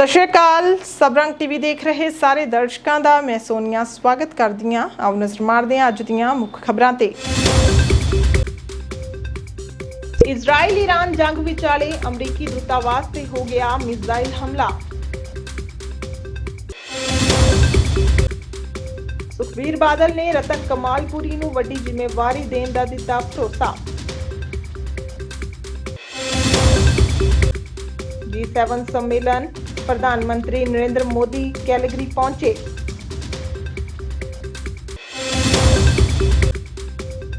ਸਤਿ ਸ਼੍ਰੀ ਅਕਾਲ। ਸਬਰੰਗ ਟੀਵੀ ਦੇਖ ਰਹੇ ਸਾਰੇ ਦਰਸ਼ਕਾਂ ਦਾ ਮੈਂ ਸੋਨੀਆ ਸਵਾਗਤ ਕਰਦੀ ਹਾਂ ਆਓ ਨਜ਼ਰ ਮਾਰਦੇ ਹਾਂ ਅੱਜ ਦੀਆਂ ਮੁੱਖ ਖਬਰਾਂ ਤੇ। ਇਜ਼ਰਾਈਲ ਈਰਾਨ ਜੰਗ ਵਿਚਾਲੇ ਅਮਰੀਕੀ ਦੂਤਾਵਾਸ ਤੇ ਹੋ ਗਿਆ ਮਿਜ਼ਾਈਲ ਹਮਲਾ। ਸੁਖਬੀਰ ਬਾਦਲ ਨੇ ਰਤਨ ਕਮਾਲਪੁਰੀ ਨੂੰ ਵੱਡੀ ਜ਼ਿੰਮੇਵਾਰੀ ਦੇਣ ਦਾ ਦਿੱਤਾ ਭਰੋਸਾ। G7 ਸੰਮੇਲਨ ਪ੍ਰਧਾਨ ਮੰਤਰੀ ਨਰਿੰਦਰ ਮੋਦੀ ਕੈਲਗਰੀ ਪਹੁੰਚੇ।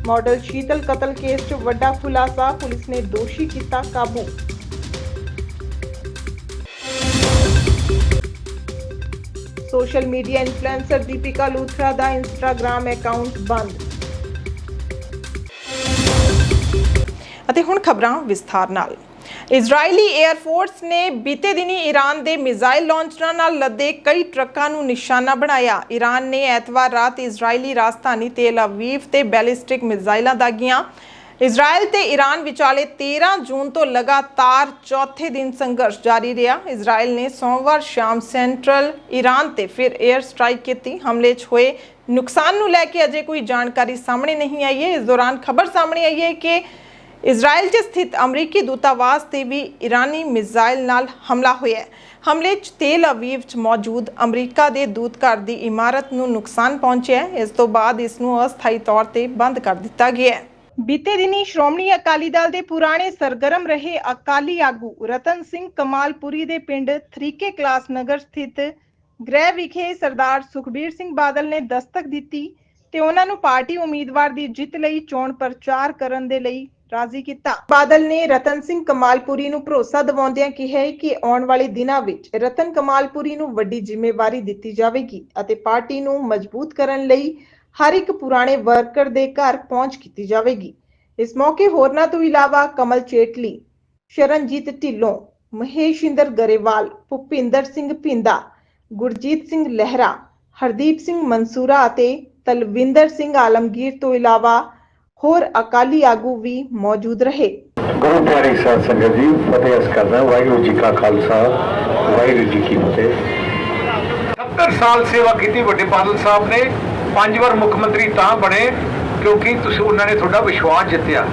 ਮਾਡਲ ਸ਼ੀਤਲ ਕਤਲ ਕੇਸ 'ਚ ਵੱਡਾ ਖੁਲਾਸਾ, ਪੁਲਿਸ ਨੇ ਦੋਸ਼ੀ ਕੀਤਾ ਕਾਬੂ। Social media influencer Deepika Luthra ਦਾ ਇੰਸਟਾਗ੍ਰam ਅਕਾਊਂਟ ਬੰਦ। ਅਤੇ ਹੁਣ ਖਬਰਾਂ ਵਿਸਥਾਰ ਨਾਲ। ਇਜ਼ਰਾਈਲੀ 에ਅਰਫੋਰਸ ਨੇ ਬੀਤੇ ਦਿਨੀ ਈਰਾਨ ਦੇ ਮਿਜ਼ਾਈਲ ਲਾਂਚਰਾਂ ਨਾਲ ਲੱਦੇ ਕਈ ਟਰੱਕਾਂ ਨੂੰ ਨਿਸ਼ਾਨਾ ਬਣਾਇਆ। ਈਰਾਨ ਨੇ ਐਤਵਾਰ ਰਾਤ ਇਜ਼ਰਾਈਲੀ ਰਾਜਧਾਨੀ ਤੇਲ ਅਵੀਵ ਤੇ ਬੈਲਿਸਟਿਕ ਮਿਜ਼ਾਈਲਾਂ ਦਾਗੀਆਂ। ਇਜ਼ਰਾਈਲ ਤੇ ਈਰਾਨ ਵਿਚਾਲੇ 13 ਜੂਨ ਤੋਂ ਲਗਾਤਾਰ ਚੌਥੇ ਦਿਨ ਸੰਘਰਸ਼ ਜਾਰੀ ਰਿਹਾ। ਇਜ਼ਰਾਈਲ ਨੇ ਸੋਮਵਾਰ ਸ਼ਾਮ ਸੈਂਟਰਲ ਈਰਾਨ ਤੇ ਫਿਰ 에ਅਰ ਸਟ੍ਰਾਈਕ ਕੀਤੀ। ਹਮਲੇ 'ਚ ਹੋਏ ਨੁਕਸਾਨ ਨੂੰ ਲੈ ਕੇ ਅਜੇ ਕੋਈ ਜਾਣਕਾਰੀ ਸਾਹਮਣੇ ਨਹੀਂ ਆਈ ਹੈ। ਇਸ ਦੌਰਾਨ ਖਬਰ ਸਾਹਮਣੇ ਆਈ ਹੈ ਕਿ ਇਜ਼ਰਾਈਲ 'ਚ ਸਥਿਤ ਅਮਰੀਕੀ ਦੂਤਾਵਾਸ ਤੇ ਵੀ ਈਰਾਨੀ ਮਿਜ਼ਾਈਲ ਨਾਲ ਹਮਲਾ ਹੋਇਆ ਹਮਲੇ 'ਚ ਤੇਲ ਅਵੀਵ 'ਚ ਮੌਜੂਦ ਅਮਰੀਕਾ ਦੇ ਦੂਤਘਰ ਦੀ ਇਮਾਰਤ ਨੂੰ ਨੁਕਸਾਨ ਪਹੁੰਚਿਆ ਇਸ ਤੋਂ ਬਾਅਦ ਇਸ ਨੂੰ ਅਸਥਾਈ ਤੌਰ ਤੇ ਬੰਦ ਕਰ ਦਿੱਤਾ ਗਿਆ ਹੈ। ਬੀਤੇ ਦਿਨੀ ਸ਼੍ਰੋਮਣੀ ਅਕਾਲੀ ਦਲ ਦੇ ਪੁਰਾਣੇ ਸਰਗਰਮ ਰਹੇ ਅਕਾਲੀ ਆਗੂ ਰਤਨ ਸਿੰਘ ਕਮਾਲਪੁਰੀ ਦੇ ਪਿੰਡ ਥਰੀਕੇ ਕਲਾਸ ਨਗਰ ਸਥਿਤ ਗ੍ਰਹਿ ਵਿਖੇ ਸਰਦਾਰ ਸੁਖਬੀਰ ਸਿੰਘ ਬਾਦਲ ਨੇ ਦਸਤਕ ਦਿੱਤੀ ਤੇ ਉਹਨਾਂ ਨੂੰ ਪਾਰਟੀ ਉਮੀਦਵਾਰ ਦੀ ਜਿੱਤ ਲਈ ਚੋਣ ਪ੍ਰਚਾਰ ਕਰਨ ਦੇ ਲਈ ਰਾਜ਼ੀ ਕੀਤਾ। ਬਾਦਲ ਨੇ ਰਤਨ ਸਿੰਘ ਕਮਾਲਪੁਰੀ ਨੂੰ ਭਰੋਸਾ ਦਿਵਾਉਂਦਿਆਂ ਕਿਹਾ ਕਿ ਆਉਣ ਵਾਲੇ ਦਿਨਾਂ ਵਿੱਚ ਰਤਨ ਕਮਾਲਪੁਰੀ ਨੂੰ ਵੱਡੀ ਜ਼ਿੰਮੇਵਾਰੀ ਦਿੱਤੀ ਜਾਵੇਗੀ ਅਤੇ ਪਾਰਟੀ ਨੂੰ ਮਜ਼ਬੂਤ ਕਰਨ ਲਈ ਹਰ ਇੱਕ ਪੁਰਾਣੇ ਵਰਕਰ ਦੇ ਘਰ ਪਹੁੰਚ ਕੀਤੀ ਜਾਵੇਗੀ। ਇਸ ਮੌਕੇ ਹੋਰਨਾਂ ਤੋਂ ਇਲਾਵਾ ਕਮਲ ਚੇਟਲੀ, ਸ਼ਰਨਜੀਤ ਢਿੱਲੋਂ, ਮਹੇਸ਼ਿੰਦਰ ਗਰੇਵਾਲ, ਭੁਪਿੰਦਰ ਸਿੰਘ ਭਿੰਦਾ, ਗੁਰਜੀਤ ਸਿੰਘ ਲਹਿਰਾ, ਹਰਦੀਪ ਸਿੰਘ ਮਨਸੂਰਾ ਅਤੇ ਤਲਵਿੰਦਰ ਸਿੰਘ ਆਲਮਗੀਰ ਤੋਂ ਇਲਾਵਾ ਹੋਰ ਅਕਾਲੀ ਆਗੂ ਵੀ ਮੌਜੂਦ ਰਹੇ। ਗੁਰੂ ਪਿਆਰੀ ਸਾਧ ਸੰਗਤ ਜੀ ਫਤਿਹ ਅਸ ਕਰਦਾ ਵਾਹਿਗੁਰੂ ਜੀ ਕਾ ਖਾਲਸਾ ਵਾਹਿਗੁਰੂ ਜੀ ਕੀ ਫਤਿਹ। 70 ਸਾਲ ਸੇਵਾ ਕੀਤੀ ਵੱਡੇ ਬਾਦਲ ਸਾਹਿਬ ਨੇ ਪੰਜ ਵਾਰ ਮੁੱਖ ਮੰਤਰੀ ਤਾਂ ਬਣੇ ਕਿਉਂਕਿ ਤੁਸੀਂ ਉਹਨਾਂ ਨੇ ਤੁਹਾਡਾ ਵਿਸ਼ਵਾਸ ਜਿੱਤਿਆ।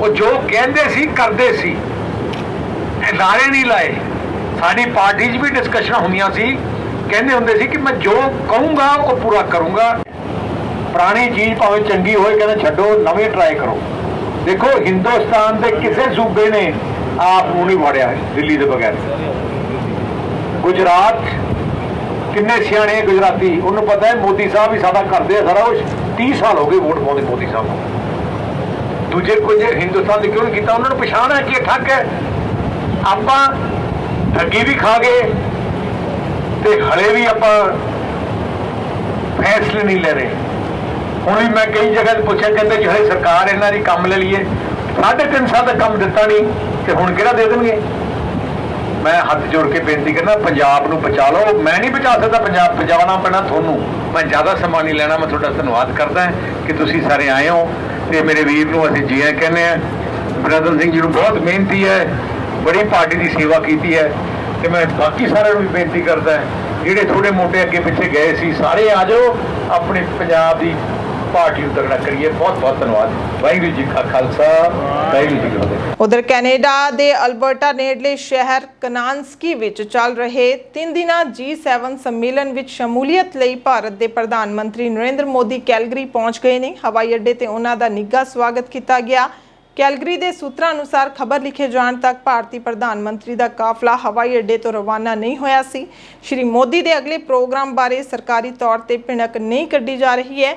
ਉਹ ਜੋ ਕਹਿੰਦੇ ਸੀ ਕਰਦੇ ਸੀ। ਇਹ ਨਾਰੇ ਨਹੀਂ ਲਾਏ। ਸਾਡੀ ਪਾਰਟੀ 'ਚ ਵੀ ਡਿਸਕਸ਼ਨ ਹੁੰਦੀਆਂ ਸੀ। ਕਹਿੰਦੇ ਹੁੰਦੇ ਸੀ ਕਿ ਮੈਂ ਜੋ ਕਹੂੰਗਾ ਉਹ ਪੂਰਾ ਕਰੂੰਗਾ। ਪੁਰਾਣੀ ਚੀਜ਼ ਭਾਵੇਂ ਚੰਗੀ ਹੋਏ, ਕਹਿੰਦੇ ਛੱਡੋ, ਨਵੇਂ ਟਰਾਈ ਕਰੋ। ਦੇਖੋ, ਹਿੰਦੁਸਤਾਨ ਦੇ ਕਿਸੇ ਸੂਬੇ ਨੇ ਆਪ ਨੂੰ ਨਹੀਂ ਵੜਿਆ ਦਿੱਲੀ ਦੇ ਬਗੈਰ। ਗੁਜਰਾਤ, ਕਿੰਨੇ ਸਿਆਣੇ ਗੁਜਰਾਤੀ, ਉਹਨੂੰ ਪਤਾ ਹੈ ਮੋਦੀ ਸਾਹਿਬ ਵੀ ਸਾਡਾ ਕਰਦੇ ਆ ਸਾਰਾ ਕੁਝ 30 ਸਾਲ ਹੋ ਗਏ ਵੋਟ ਪਾਉਂਦੇ ਮੋਦੀ ਸਾਹਿਬ ਨੂੰ। ਦੂਜੇ ਕੁਝ ਹਿੰਦੁਸਤਾਨ ਦੇ ਕਿਉਂ ਨਹੀਂ ਕੀਤਾ? ਉਹਨਾਂ ਨੂੰ ਪਛਾਣ ਹੈ ਕਿ ਇਹ ਠੱਗ ਹੈ। ਆਪਾਂ ਠੱਗੀ ਵੀ ਖਾ ਗਏ ਤੇ ਹਲੇ ਵੀ ਆਪਾਂ ਫੈਸਲੇ ਨਹੀਂ ਲੈ ਰਹੇ। ਹੁਣ ਵੀ ਮੈਂ ਕਈ ਜਗ੍ਹਾ ਤੇ ਪੁੱਛਿਆ, ਕਹਿੰਦੇ ਜੇ ਹਲੇ ਸਰਕਾਰ ਇਹਨਾਂ ਦੀ ਕੰਮ ਲੈ ਲਈਏ ਸਾਢੇ ਤਿੰਨ ਸਾਲ ਦਾ ਕੰਮ ਦਿੱਤਾ ਨਹੀਂ, ਤੇ ਹੁਣ ਕਿਹੜਾ ਦੇ ਦੇਣਗੇ? ਮੈਂ ਹੱਥ ਜੋੜ ਕੇ ਬੇਨਤੀ ਕਰਨਾ, ਪੰਜਾਬ ਨੂੰ ਬਚਾ ਲਓ। ਮੈਂ ਨਹੀਂ ਬਚਾ ਸਕਦਾ ਪੰਜਾਬ, ਬਚਾਉਣਾ ਪੈਣਾ ਤੁਹਾਨੂੰ। ਮੈਂ ਜ਼ਿਆਦਾ ਸਮਾਂ ਨਹੀਂ ਲੈਣਾ, ਮੈਂ ਤੁਹਾਡਾ ਧੰਨਵਾਦ ਕਰਦਾ ਕਿ ਤੁਸੀਂ ਸਾਰੇ ਆਏ ਹੋ। ਤੇ ਮੇਰੇ ਵੀਰ ਨੂੰ ਅਸੀਂ ਜੀ ਕਹਿੰਦੇ ਆ ਬ੍ਰਦਰ ਸਿੰਘ ਜੀ ਨੂੰ ਬਹੁਤ ਮਿਹਨਤੀ ਹੈ, ਬੜੀ ਪਾਰਟੀ ਦੀ ਸੇਵਾ ਕੀਤੀ ਹੈ। ਤੇ ਮੈਂ ਬਾਕੀ ਸਾਰਿਆਂ ਨੂੰ ਵੀ ਬੇਨਤੀ ਕਰਦਾ ਜਿਹੜੇ ਥੋੜੇ ਮੋਟੇ ਅੱਗੇ ਪਿੱਛੇ ਗਏ ਸੀ, ਸਾਰੇ ਆ ਜਾਓ, ਆਪਣੇ ਪੰਜਾਬ ਦੀ ਪਾਰਟੀ ਨੂੰ ਤਗੜਾ ਕਰੀਏ। ਬਹੁਤ ਬਹੁਤ ਧੰਨਵਾਦ। ਵਾਹਿਗੁਰੂ ਜੀ ਕਾ ਖਾਲਸਾ। ਵਾਹਿਗੁਰੂ ਜੀ ਕੀ ਫਤਿਹ। ਉਧਰ ਕੈਨੇਡਾ ਦੇ ਅਲਬਰਟਾ ਨੇੜਲੇ ਸ਼ਹਿਰ ਕਨਾਂਸਕੀ ਵਿੱਚ ਚੱਲ ਰਹੇ 3 ਦਿਨਾ G7 ਸੰਮੇਲਨ ਵਿੱਚ ਸ਼ਮੂਲੀਅਤ ਲਈ ਭਾਰਤ ਦੇ ਪ੍ਰਧਾਨ ਮੰਤਰੀ ਨਰਿੰਦਰ ਮੋਦੀ ਕੈਲਗਰੀ ਪਹੁੰਚ ਗਏ ਨੇ। ਹਵਾਈ ਅੱਡੇ ਤੇ ਉਹਨਾਂ ਦਾ ਨਿੱਘਾ ਸਵਾਗਤ ਕੀਤਾ ਗਿਆ। ਕੈਲਗਰੀ ਦੇ ਸੂਤਰਾਂ ਅਨੁਸਾਰ ਖਬਰ ਲਿਖੇ ਜਾਣ ਤੱਕ ਭਾਰਤੀ ਪ੍ਰਧਾਨ ਮੰਤਰੀ ਦਾ ਕਾਫਲਾ ਹਵਾਈ ਅੱਡੇ ਤੋਂ ਰਵਾਨਾ ਨਹੀਂ ਹੋਇਆ ਸੀ। ਸ਼੍ਰੀ ਮੋਦੀ ਦੇ ਅਗਲੇ ਪ੍ਰੋਗਰਾਮ ਬਾਰੇ ਸਰਕਾਰੀ ਤੌਰ ਤੇ ਭਿਣਕ ਨਹੀਂ ਕੱਢੀ ਜਾ ਰਹੀ ਹੈ।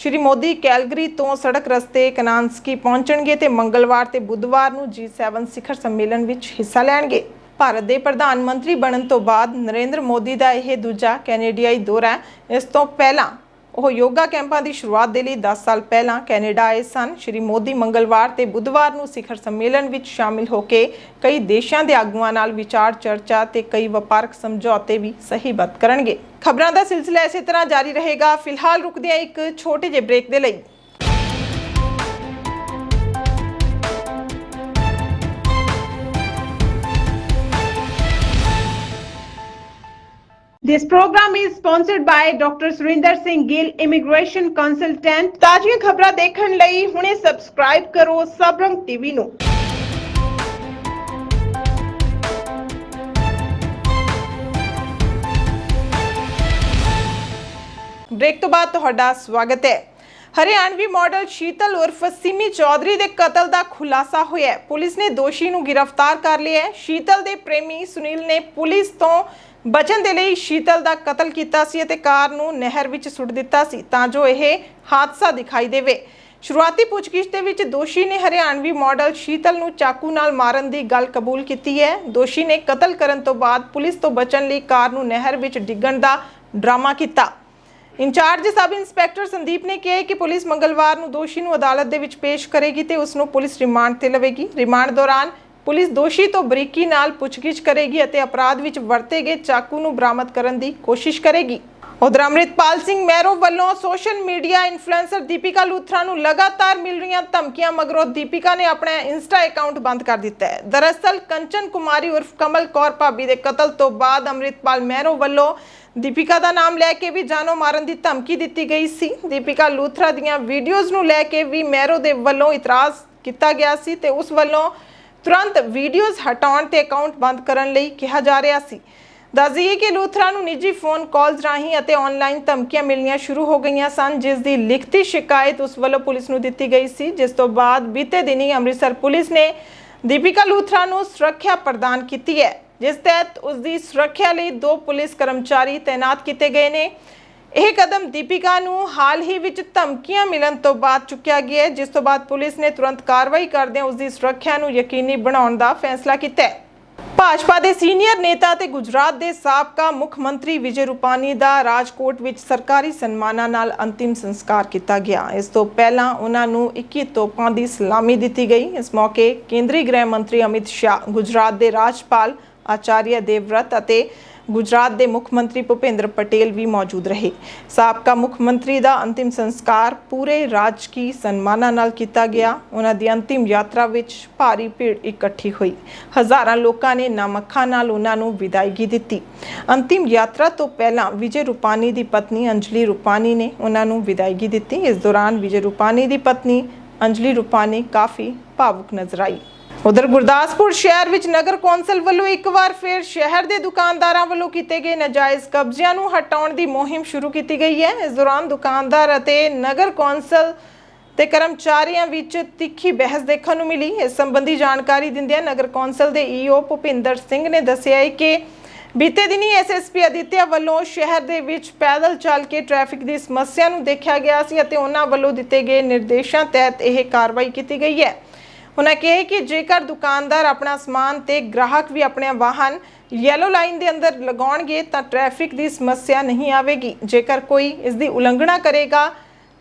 ਸ਼੍ਰੀ ਮੋਦੀ ਕੈਲਗਰੀ ਤੋਂ ਸੜਕ ਰਸਤੇ ਕਨਾਂਸਕੀ ਪਹੁੰਚਣਗੇ ਤੇ ਮੰਗਲਵਾਰ ਤੇ ਬੁੱਧਵਾਰ ਨੂੰ G7 ਸਿਖਰ ਸੰਮੇਲਨ ਵਿੱਚ ਹਿੱਸਾ ਲੈਣਗੇ। ਭਾਰਤ ਦੇ ਪ੍ਰਧਾਨ ਮੰਤਰੀ ਬਣਨ ਤੋਂ ਬਾਅਦ ਨਰਿੰਦਰ ਮੋਦੀ ਦਾ ਇਹ ਦੂਜਾ ਕੈਨੇਡੀਆਈ ਦੌਰਾ ਹੈ। ਇਸ ਤੋਂ ਪਹਿਲਾਂ ਉਹ ਯੋਗਾ ਕੈਂਪਾਂ ਦੀ ਸ਼ੁਰੂਆਤ ਦੇ ਲਈ 10 ਸਾਲ ਪਹਿਲਾਂ ਕੈਨੇਡਾ ਆਏ ਸਨ। ਸ਼੍ਰੀ ਮੋਦੀ ਮੰਗਲਵਾਰ ਤੇ ਬੁੱਧਵਾਰ ਨੂੰ ਸਿਖਰ ਸੰਮੇਲਨ ਵਿੱਚ ਸ਼ਾਮਿਲ ਹੋ ਕੇ ਕਈ ਦੇਸ਼ਾਂ ਦੇ ਆਗੂਆਂ ਨਾਲ ਵਿਚਾਰ, ਚਰਚਾ ਤੇ ਕਈ ਵਪਾਰਕ ਸਮਝੌਤੇ ਵੀ ਸਹੀਬੱਧ ਕਰਨਗੇ। ਖਬਰਾਂ ਦਾ ਸਿਲਸਿਲਾ ਇਸੇ ਤਰ੍ਹਾਂ ਜਾਰੀ ਰਹੇਗਾ। ਫਿਲਹਾਲ ਰੁਕਦੇ ਹਾਂ ਇੱਕ ਛੋਟੇ ਜਿਹੇ ਬ੍ਰੇਕ ਦੇ ਲਈ। This program is sponsored by Dr. Surinder Singh Gill, Immigration Consultant. ਤਾਜ਼ੀਆਂ ਖਬਰਾਂ ਦੇਖਣ ਲਈ ਹੁਣੇ ਸਬਸਕ੍ਰਾਈਬ ਕਰੋ ਸਬਰੰਗ ਟੀਵੀ ਨੂੰ ਬ੍ਰੇਕ ਤੋਂ ਬਾਅਦ ਤੁਹਾਡਾ ਸਵਾਗਤ ਹੈ ਹਰਿਆਣਵੀ ਮਾਡਲ ਸ਼ੀਤਲ ਉਰਫ ਸਿਮੀ ਚੌਧਰੀ ਦੇ ਕਤਲ ਦਾ ਖੁਲਾਸਾ ਹੋਇਆ ਹੈ ਪੁਲਿਸ ਨੇ ਦੋਸ਼ੀ ਨੂੰ ਗ੍ਰਿਫਤਾਰ ਕਰ ਲਿਆ ਹੈ ਸ਼ੀਤਲ ਦੇ ਪ੍ਰੇਮੀ ਸੁਨੀਲ ਨੇ ਪੁਲਿਸ ਤੋਂ ਬਚਣ ਦੇ ਲਈ ਸ਼ੀਤਲ ਦਾ ਕਤਲ ਕੀਤਾ ਸੀ ਅਤੇ ਕਾਰ ਨੂੰ ਨਹਿਰ ਵਿੱਚ ਸੁੱਟ ਦਿੱਤਾ ਸੀ, ਤਾਂ ਜੋ ਇਹ ਹਾਦਸਾ ਦਿਖਾਈ ਦੇਵੇ। ਸ਼ੁਰੂਆਤੀ ਪੁੱਛਗਿੱਛ ਦੇ ਵਿੱਚ ਦੋਸ਼ੀ ਨੇ ਹਰਿਆਣਵੀ ਮਾਡਲ ਸ਼ੀਤਲ ਨੂੰ ਚਾਕੂ ਨਾਲ ਮਾਰਨ ਦੀ ਗੱਲ ਕਬੂਲ ਕੀਤੀ ਹੈ। ਦੋਸ਼ੀ ਨੇ ਕਤਲ ਕਰਨ ਤੋਂ ਬਾਅਦ ਪੁਲਿਸ ਤੋਂ ਬਚਣ ਲਈ ਕਾਰ ਨੂੰ ਨਹਿਰ ਵਿੱਚ ਡਿੱਗਣ ਦਾ ਡਰਾਮਾ ਕੀਤਾ। ਇੰਚਾਰਜ ਸਬ ਇੰਸਪੈਕਟਰ ਸੰਦੀਪ ਨੇ ਕਿਹਾ ਕਿ ਪੁਲਿਸ ਮੰਗਲਵਾਰ ਨੂੰ ਦੋਸ਼ੀ ਨੂੰ ਅਦਾਲਤ ਦੇ ਵਿੱਚ ਪੇਸ਼ ਕਰੇਗੀ ਤੇ ਉਸ ਨੂੰ ਪੁਲਿਸ ਰਿਮਾਂਡ ਤੇ ਲਵੇਗੀ। ਰਿਮਾਂਡ ਦੌਰਾਨ ਪੁਲਿਸ ਦੋਸ਼ੀ ਤੋਂ ਬਰੀਕੀ ਨਾਲ ਪੁੱਛਗਿੱਛ ਕਰੇਗੀ ਅਤੇ ਅਪਰਾਧ ਵਿੱਚ ਵਰਤੇ ਗਏ ਚਾਕੂ ਨੂੰ ਬਰਾਮਦ ਕਰਨ ਦੀ ਕੋਸ਼ਿਸ਼ ਕਰੇਗੀ। ਉਧਰ ਅੰਮ੍ਰਿਤਪਾਲ ਸਿੰਘ ਮੈਰੋ ਵੱਲੋਂ social media influencer Deepika Luthra ਨੂੰ ਲਗਾਤਾਰ ਮਿਲ ਰਹੀਆਂ ਧਮਕੀਆਂ ਮਗਰੋਂ ਦੀਪਿਕਾ ਨੇ ਆਪਣਾ ਇੰਸਟਾ ਅਕਾਊਂਟ ਬੰਦ ਕਰ ਦਿੱਤਾ ਹੈ। ਦਰਅਸਲ, ਕੰਚਨ ਕੁਮਾਰੀ ਉਰਫ ਕਮਲ ਕੌਰ ਭਾਬੀ ਦੇ ਕਤਲ ਤੋਂ ਬਾਅਦ ਅੰਮ੍ਰਿਤਪਾਲ ਮਹਿਰੋ ਵੱਲੋਂ ਦੀਪਿਕਾ ਦਾ ਨਾਮ ਲੈ ਕੇ ਵੀ ਜਾਨੋਂ ਮਾਰਨ ਦੀ ਧਮਕੀ ਦਿੱਤੀ ਗਈ ਸੀ। ਦੀਪਿਕਾ ਲੂਥਰਾ ਦੀਆਂ ਵੀਡੀਓਜ਼ ਨੂੰ ਲੈ ਕੇ ਵੀ ਮੈਰੋ ਦੇ ਵੱਲੋਂ ਇਤਰਾਜ਼ ਕੀਤਾ ਗਿਆ ਸੀ ਤੇ ਉਸ ਵੱਲੋਂ ਤੁਰੰਤ ਵੀਡੀਓਜ਼ ਹਟਾਉਣ ਤੇ ਅਕਾਊਂਟ ਬੰਦ ਕਰਨ ਲਈ ਕਿਹਾ ਜਾ ਰਿਹਾ ਸੀ। ਦੱਸ ਦਈਏ ਕਿ ਲੂਥਰਾ ਨੂੰ ਨਿੱਜੀ ਫੋਨ ਕਾਲਸ ਰਾਹੀਂ ਅਤੇ ਆਨਲਾਈਨ ਧਮਕੀਆਂ ਮਿਲਣੀਆਂ ਸ਼ੁਰੂ ਹੋ ਗਈਆਂ ਸਨ, ਜਿਸ ਦੀ ਲਿਖਤੀ ਸ਼ਿਕਾਇਤ ਉਸ ਵੱਲੋਂ ਪੁਲਿਸ ਨੂੰ ਦਿੱਤੀ ਗਈ ਸੀ, ਜਿਸ ਤੋਂ ਬਾਅਦ ਬੀਤੇ ਦਿਨੀ ਅੰਮ੍ਰਿਤਸਰ ਪੁਲਿਸ ਨੇ ਦੀਪਿਕਾ ਲੂਥਰਾ ਨੂੰ ਸੁਰੱਖਿਆ ਪ੍ਰਦਾਨ ਕੀਤੀ ਹੈ, ਜਿਸ ਤਹਿਤ ਉਸ ਦੀ ਸੁਰੱਖਿਆ ਲਈ ਦੋ ਪੁਲਿਸ ਕਰਮਚਾਰੀ ਤਾਇਨਾਤ ਕੀਤੇ ਗਏ ਨੇ। ਇਹ ਕਦਮ ਦੀਪਿਕਾ ਨੂੰ ਹਾਲ ਹੀ ਵਿੱਚ ਧਮਕੀਆਂ ਮਿਲਣ ਤੋਂ ਬਾਅਦ ਚੁੱਕਿਆ ਗਿਆ ਹੈ, ਜਿਸ ਤੋਂ ਬਾਅਦ ਪੁਲਿਸ ਨੇ ਤੁਰੰਤ ਕਾਰਵਾਈ ਕਰਦਿਆਂ ਉਸ ਦੀ ਸੁਰੱਖਿਆ ਨੂੰ ਯਕੀਨੀ ਬਣਾਉਣ ਦਾ ਫੈਸਲਾ ਕੀਤਾ ਹੈ। ਭਾਜਪਾ ਦੇ ਸੀਨੀਅਰ ਨੇਤਾ ਤੇ ਗੁਜਰਾਤ ਦੇ ਸਾਬਕਾ ਮੁੱਖ ਮੰਤਰੀ ਵਿਜੇ ਰੂਪਾਨੀ ਦਾ ਰਾਜਕੋਟ ਵਿੱਚ ਸਰਕਾਰੀ ਸਨਮਾਨਾਂ ਨਾਲ ਅੰਤਿਮ ਸੰਸਕਾਰ ਕੀਤਾ ਗਿਆ। ਇਸ ਤੋਂ ਪਹਿਲਾਂ ਉਹਨਾਂ ਨੂੰ 21 ਤੋਪਾਂ ਦੀ ਸਲਾਮੀ ਦਿੱਤੀ ਗਈ। ਇਸ ਮੌਕੇ ਕੇਂਦਰੀ ਗ੍ਰਹਿ ਮੰਤਰੀ ਅਮਿਤ ਸ਼ਾਹ, ਗੁਜਰਾਤ ਦੇ ਰਾਜਪਾਲ ਆਚਾਰੀਆ ਦੇਵਵਰਤ ਅਤੇ ਗੁਜਰਾਤ ਦੇ ਮੁੱਖ ਮੰਤਰੀ ਭੁਪੇਂਦਰ ਪਟੇਲ ਵੀ ਮੌਜੂਦ ਰਹੇ। ਸਾਬਕਾ ਮੁੱਖ ਮੰਤਰੀ ਦਾ ਅੰਤਿਮ ਸੰਸਕਾਰ ਪੂਰੇ ਰਾਜਕੀ ਸਨਮਾਨਾਂ ਨਾਲ ਕੀਤਾ ਗਿਆ। ਉਹਨਾਂ ਦੀ ਅੰਤਿਮ ਯਾਤਰਾ ਵਿੱਚ ਭਾਰੀ ਭੀੜ ਇਕੱਠੀ ਹੋਈ। ਹਜ਼ਾਰਾਂ ਲੋਕਾਂ ਨੇ ਨਮ ਅੱਖਾਂ ਨਾਲ ਉਹਨਾਂ ਨੂੰ ਵਿਦਾਇਗੀ ਦਿੱਤੀ। ਅੰਤਿਮ ਯਾਤਰਾ ਤੋਂ ਪਹਿਲਾਂ ਵਿਜੇ ਰੂਪਾਨੀ ਦੀ ਪਤਨੀ ਅੰਜਲੀ ਰੂਪਾਨੀ ਨੇ ਉਹਨਾਂ ਨੂੰ ਵਿਦਾਇਗੀ ਦਿੱਤੀ। ਇਸ ਦੌਰਾਨ ਵਿਜੇ ਰੂਪਾਨੀ ਦੀ ਪਤਨੀ ਅੰਜਲੀ ਰੂਪਾਨੀ ਕਾਫੀ ਭਾਵੁਕ ਨਜ਼ਰ ਆਈ। ਉਧਰ ਗੁਰਦਾਸਪੁਰ ਸ਼ਹਿਰ ਵਿੱਚ ਨਗਰ ਕੌਂਸਲ ਵੱਲੋਂ ਇੱਕ ਵਾਰ ਫਿਰ ਸ਼ਹਿਰ ਦੇ ਦੁਕਾਨਦਾਰਾਂ ਵੱਲੋਂ ਕੀਤੇ ਗਏ ਨਾਜਾਇਜ਼ ਕਬਜ਼ਿਆਂ ਨੂੰ ਹਟਾਉਣ ਦੀ ਮੁਹਿੰਮ ਸ਼ੁਰੂ ਕੀਤੀ ਗਈ ਹੈ। ਇਸ ਦੌਰਾਨ ਦੁਕਾਨਦਾਰ ਅਤੇ ਨਗਰ ਕੌਂਸਲ ਤੇ ਕਰਮਚਾਰੀਆਂ ਵਿੱਚ ਤਿੱਖੀ ਬਹਿਸ ਦੇਖਣ ਨੂੰ ਮਿਲੀ। ਇਸ ਸੰਬੰਧੀ ਜਾਣਕਾਰੀ ਦਿੰਦਿਆਂ ਨਗਰ ਕੌਂਸਲ ਦੇ ਈਓ ਭੁਪਿੰਦਰ ਸਿੰਘ ਨੇ ਦੱਸਿਆ ਹੈ ਕਿ ਬੀਤੇ ਦਿਨੀ ਐਸਐਸਪੀ ਅਦਿੱਤਿਆ ਵੱਲੋਂ ਸ਼ਹਿਰ ਦੇ ਵਿੱਚ ਪੈਦਲ ਚੱਲ ਕੇ ਟ੍ਰੈਫਿਕ ਦੀ ਸਮੱਸਿਆ ਨੂੰ ਦੇਖਿਆ ਗਿਆ ਸੀ ਅਤੇ ਉਹਨਾਂ ਵੱਲੋਂ ਦਿੱਤੇ ਗਏ ਨਿਰਦੇਸ਼ਾਂ ਤਹਿਤ ਇਹ ਕਾਰਵਾਈ ਕੀਤੀ ਗਈ ਹੈ। ਉਹਨਾਂ ਕਿਹਾ ਕਿ ਜੇਕਰ ਦੁਕਾਨਦਾਰ ਆਪਣਾ ਸਮਾਨ ਤੇ ਗ੍ਰਾਹਕ ਵੀ ਆਪਣੇ ਵਾਹਨ ਯੈਲੋ ਲਾਈਨ ਦੇ ਅੰਦਰ ਲਗਾਉਣਗੇ ਤਾਂ ਟ੍ਰੈਫਿਕ ਦੀ ਸਮੱਸਿਆ ਨਹੀਂ ਆਵੇਗੀ। ਜੇਕਰ ਕੋਈ ਇਸ ਦੀ ਉਲੰਘਣਾ ਕਰੇਗਾ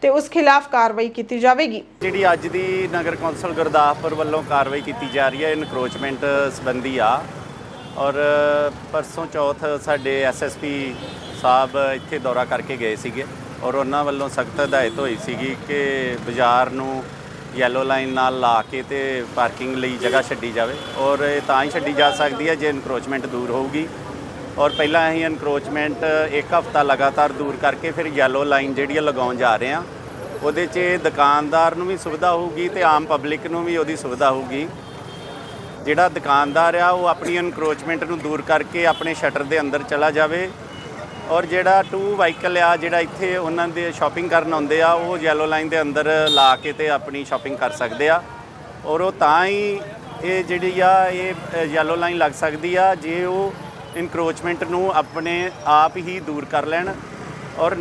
ਤੇ ਉਸ ਖਿਲਾਫ ਕਾਰਵਾਈ ਕੀਤੀ ਜਾਵੇਗੀ। ਜਿਹੜੀ ਅੱਜ ਦੀ ਨਗਰ ਕੌਂਸਲ ਗੁਰਦਾਸਪੁਰ ਵੱਲੋਂ ਕਾਰਵਾਈ ਕੀਤੀ ਜਾ ਰਹੀ ਹੈ ਇਨਕਰੋਚਮੈਂਟ ਸੰਬੰਧੀ ਆ। ਔਰ ਪਰਸੋਂ ਚੌਥ ਸਾਡੇ ਐਸਐਸਪੀ ਸਾਹਿਬ ਇੱਥੇ ਦੌਰਾ ਕਰਕੇ ਗਏ ਸੀਗੇ। ਔਰ ਉਹਨਾਂ ਵੱਲੋਂ ਸਖਤ ਹਦਾਇਤ ਹੋਈ ਸੀਗੀ ਕਿ ਬਾਜ਼ਾਰ ਨੂੰ ਯੈਲੋ ਲਾਈਨ ਨਾਲ ਲਾ ਕੇ ਤੇ ਪਾਰਕਿੰਗ ਲਈ ਜਗ੍ਹਾ ਛੱਡੀ ਜਾਵੇ ਔਰ ਇਹ ਤਾਂ ਹੀ ਛੱਡੀ ਜਾ ਸਕਦੀ ਹੈ ਜੇ ਇਨਕਰੋਚਮੈਂਟ ਦੂਰ ਹੋਊਗੀ। ਔਰ ਪਹਿਲਾਂ ਅਸੀਂ ਇਨਕਰੋਚਮੈਂਟ ਇੱਕ ਹਫ਼ਤਾ ਲਗਾਤਾਰ ਦੂਰ ਕਰਕੇ ਫਿਰ ਯੈਲੋ ਲਾਈਨ ਜਿਹੜੀ ਆ ਲਗਾਉਣ ਜਾ ਰਹੇ ਹਾਂ। ਉਹਦੇ 'ਚ ਦੁਕਾਨਦਾਰ ਨੂੰ ਵੀ ਸੁਵਿਧਾ ਹੋਊਗੀ ਤੇ ਆਮ ਪਬਲਿਕ ਨੂੰ ਵੀ ਉਹਦੀ ਸੁਵਿਧਾ ਹੋਊਗੀ। ਜਿਹੜਾ ਦੁਕਾਨਦਾਰ ਆ, ਉਹ ਆਪਣੀ ਇਨਕਰੋਚਮੈਂਟ ਨੂੰ ਦੂਰ ਕਰਕੇ ਆਪਣੇ ਸ਼ਟਰ ਦੇ ਅੰਦਰ ਚਲਾ ਜਾਵੇ ਔਰ ਜਿਹੜਾ ਟੂ ਵਾਹੀਕਲ ਆ, ਜਿਹੜਾ ਇੱਥੇ ਉਹਨਾਂ ਦੇ ਸ਼ਾਪਿੰਗ ਕਰਨ ਆਉਂਦੇ ਆ, ਉਹ ਯੈਲੋ ਲਾਈਨ ਦੇ ਅੰਦਰ ਲਾ ਕੇ ਤੇ ਆਪਣੀ ਸ਼ਾਪਿੰਗ ਕਰ ਸਕਦੇ ਆ। ਔਰ ਉਹ ਤਾਂ ਹੀ ਇਹ ਜਿਹੜੀ ਆ, ਇਹ ਯੈਲੋ ਲਾਈਨ ਲੱਗ ਸਕਦੀ ਆ, ਜੇ ਉਹ ਇਨਕਰੋਚਮੈਂਟ ਨੂੰ ਆਪਣੇ ਆਪ ਹੀ ਦੂਰ ਕਰ ਲੈਣ। ਔਰ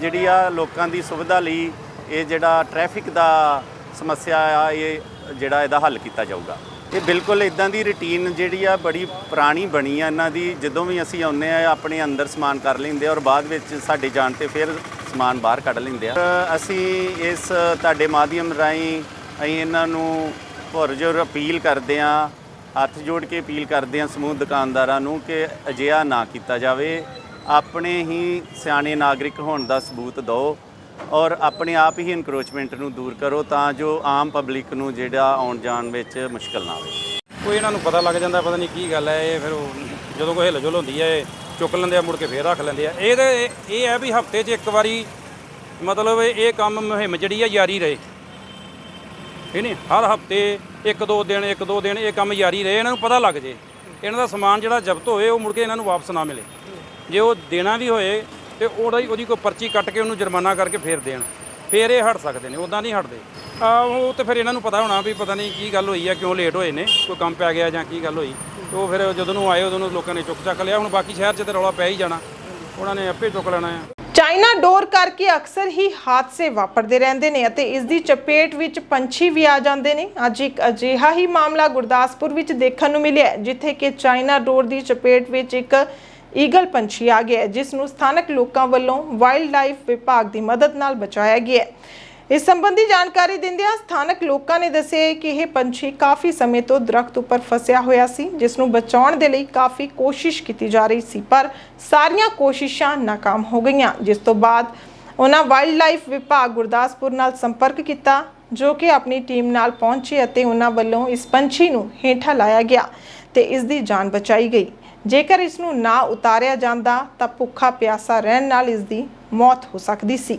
ਜਿਹੜੀ ਆ ਲੋਕਾਂ ਦੀ ਸੁਵਿਧਾ ਲਈ ਇਹ ਜਿਹੜਾ ਟ੍ਰੈਫਿਕ ਦਾ ਸਮੱਸਿਆ ਆ, ਇਹ ਜਿਹੜਾ ਇਹਦਾ ਹੱਲ ਕੀਤਾ ਜਾਊਗਾ। ਇਹ ਬਿਲਕੁਲ ਇਦਾਂ ਦੀ ਰੁਟੀਨ ਜਿਹੜੀ ਆ ਬੜੀ ਪੁਰਾਣੀ ਬਣੀ ਆ ਇਹਨਾਂ ਦੀ। ਜਦੋਂ ਵੀ ਅਸੀਂ ਆਉਂਦੇ ਆ, ਆਪਣੇ ਅੰਦਰ ਸਮਾਨ ਕਰ ਲੈਂਦੇ ਆ ਔਰ ਬਾਅਦ ਵਿੱਚ ਸਾਡੇ ਜਾਣ ਤੇ ਫਿਰ ਸਮਾਨ ਬਾਹਰ ਕੱਢ ਲੈਂਦੇ ਆ। ਅਸੀਂ ਇਸ ਤੁਹਾਡੇ ਮਾਧਿਅਮ ਰਾਹੀਂ ਅਸੀਂ ਇਹਨਾਂ ਨੂੰ ਪੁਰਜੋਰ ਅਪੀਲ ਕਰਦੇ ਆ, ਹੱਥ ਜੋੜ ਕੇ ਅਪੀਲ ਕਰਦੇ ਆ ਸਮੂਹ ਦੁਕਾਨਦਾਰਾਂ ਨੂੰ ਕਿ ਅਜਿਹਾ ਨਾ ਕੀਤਾ ਜਾਵੇ। ਆਪਣੇ ਹੀ ਸਿਆਣੇ ਨਾਗਰਿਕ ਹੋਣ ਦਾ ਸਬੂਤ ਦਿਓ। ਔਰ ਆਪਣੇ ਆਪ ਹੀ ਇਨਕਰੋਚਮੈਂਟ ਨੂੰ ਦੂਰ ਕਰੋ ਤਾਂ ਜੋ ਆਮ ਪਬਲਿਕ ਨੂੰ ਜਿਹੜਾ ਆਉਣ ਜਾਣ ਵਿੱਚ ਮੁਸ਼ਕਲ ਨਾ ਆਵੇ। ਕੋਈ ਇਹਨਾਂ ਨੂੰ ਪਤਾ ਲੱਗ ਜਾਂਦਾ, ਪਤਾ ਨਹੀਂ ਕੀ ਗੱਲ ਹੈ, ਇਹ ਫਿਰ ਉਹ ਜਦੋਂ ਕੋਈ ਹਿਲ ਜੁਲ ਹੁੰਦੀ ਹੈ, ਇਹ ਚੁੱਕ ਲੈਂਦੇ ਆ, ਮੁੜ ਕੇ ਫੇਰ ਰੱਖ ਲੈਂਦੇ ਆ। ਇਹ ਤਾਂ ਇਹ ਹੈ ਵੀ ਹਫ਼ਤੇ 'ਚ ਇੱਕ ਵਾਰੀ ਮਤਲਬ ਇਹ ਕੰਮ ਮੁਹਿੰਮ ਜਿਹੜੀ ਆ ਜਾਰੀ ਰਹੇ। ਇਹ ਨਹੀਂ? ਹਰ ਹਫ਼ਤੇ ਇੱਕ ਦੋ ਦਿਨ, ਇੱਕ ਦੋ ਦਿਨ ਇਹ ਕੰਮ ਜਾਰੀ ਰਹੇ, ਇਹਨਾਂ ਨੂੰ ਪਤਾ ਲੱਗ ਜੇ। ਇਹਨਾਂ ਦਾ ਸਮਾਨ ਜਿਹੜਾ ਜ਼ਬਤ ਹੋਏ, ਉਹ ਮੁੜ ਕੇ ਇਹਨਾਂ ਨੂੰ ਵਾਪਸ ਨਾ ਮਿਲੇ। ਜੇ ਉਹ ਦੇਣਾ ਵੀ ਹੋਏ ਤੇ ਉਹਦਾ ਹੀ ਉਹਦੀ ਕੋਈ ਪਰਚੀ ਕੱਟ ਕੇ ਉਹਨੂੰ ਜੁਰਮਾਨਾ ਕਰਕੇ ਫੇਰ ਦੇਣ। ਫੇਰ ਇਹ ਹਟ ਸਕਦੇ ਨੇ ਉਦਾਂ ਨਹੀਂ ਹਟਦੇ। ਆ, ਉਹ ਤੇ ਫਿਰ ਇਹਨਾਂ ਨੂੰ ਪਤਾ ਹੋਣਾ ਵੀ ਪਤਾ ਨਹੀਂ ਕੀ ਗੱਲ ਹੋਈ ਆ, ਕਿਉਂ ਲੇਟ ਹੋਏ ਨੇ, ਕੋਈ ਕੰਮ ਪੈ ਗਿਆ ਜਾਂ ਕੀ ਗੱਲ ਹੋਈ। ਤੇ ਉਹ ਫਿਰ ਜਦੋਂ ਨੂੰ ਆਏ, ਉਦੋਂ ਨੂੰ ਲੋਕਾਂ ਨੇ ਚੁੱਕ ਚੱਕ ਲਿਆ, ਹੁਣ ਬਾਕੀ ਸ਼ਹਿਰ 'ਚ ਤੇ ਰੌਲਾ ਪੈ ਹੀ ਜਾਣਾ। ਉਹਨਾਂ ਨੇ ਆਪੇ ਚੁੱਕ ਲੈਣਾ ਆ। ਚਾਈਨਾ ਡੋਰ ਕਰਕੇ ਅਕਸਰ ਹੀ ਹਾਦਸੇ ਵਾਪਰਦੇ ਰਹਿੰਦੇ ਨੇ ਅਤੇ ਇਸ ਦੀ ਚਪੇਟ ਵਿੱਚ ਪੰਛੀ ਵੀ ਆ ਜਾਂਦੇ ਨੇ। ਅੱਜ ਇੱਕ ਅਜਿਹਾ ਹੀ ਮਾਮਲਾ ਗੁਰਦਾਸਪੁਰ ਵਿੱਚ ਦੇਖਣ ਨੂੰ ਮਿਲਿਆ ਜਿੱਥੇ ਕਿ ਚਾਈਨਾ ਡੋਰ ਦੀ ਚਪੇਟ ਵਿੱਚ ਇੱਕ ਈਗਲ ਪੰਛੀ ਆ ਗਿਆ ਜਿਸ ਨੂੰ ਸਥਾਨਕ ਲੋਕਾਂ ਵੱਲੋਂ ਵਾਈਲਡ ਲਾਈਫ ਵਿਭਾਗ ਦੀ ਮਦਦ ਨਾਲ ਬਚਾਇਆ ਗਿਆ ਹੈ। ਇਸ ਸੰਬੰਧੀ ਜਾਣਕਾਰੀ ਦਿੰਦਿਆਂ ਸਥਾਨਕ ਲੋਕਾਂ ਨੇ ਦੱਸਿਆ ਕਿ ਇਹ ਪੰਛੀ ਕਾਫੀ ਸਮੇਂ ਤੋਂ ਦਰਖਤ ਉੱਪਰ ਫਸਿਆ ਹੋਇਆ ਸੀ, ਜਿਸ ਨੂੰ ਬਚਾਉਣ ਦੇ ਲਈ ਕਾਫੀ ਕੋਸ਼ਿਸ਼ ਕੀਤੀ ਜਾ ਰਹੀ ਸੀ, ਪਰ ਸਾਰੀਆਂ ਕੋਸ਼ਿਸ਼ਾਂ ਨਾਕਾਮ ਹੋ ਗਈਆਂ, ਜਿਸ ਤੋਂ ਬਾਅਦ ਉਹਨਾਂ ਵਾਈਲਡ ਲਾਈਫ ਵਿਭਾਗ ਗੁਰਦਾਸਪੁਰ ਨਾਲ ਸੰਪਰਕ ਕੀਤਾ, ਜੋ ਕਿ ਆਪਣੀ ਟੀਮ ਨਾਲ ਪਹੁੰਚੇ ਅਤੇ ਉਹਨਾਂ ਵੱਲੋਂ ਇਸ ਪੰਛੀ ਨੂੰ ਹੇਠਾਂ ਲਾਇਆ ਗਿਆ ਤੇ ਇਸ ਦੀ ਜਾਨ ਬਚਾਈ ਗਈ। ਜੇਕਰ ਇਸ ਨੂੰ ਨਾ ਉਤਾਰਿਆ ਜਾਂਦਾ ਤਾਂ ਭੁੱਖਾ ਪਿਆਸਾ ਰਹਿਣ ਨਾਲ ਇਸ ਦੀ ਮੌਤ ਹੋ ਸਕਦੀ ਸੀ।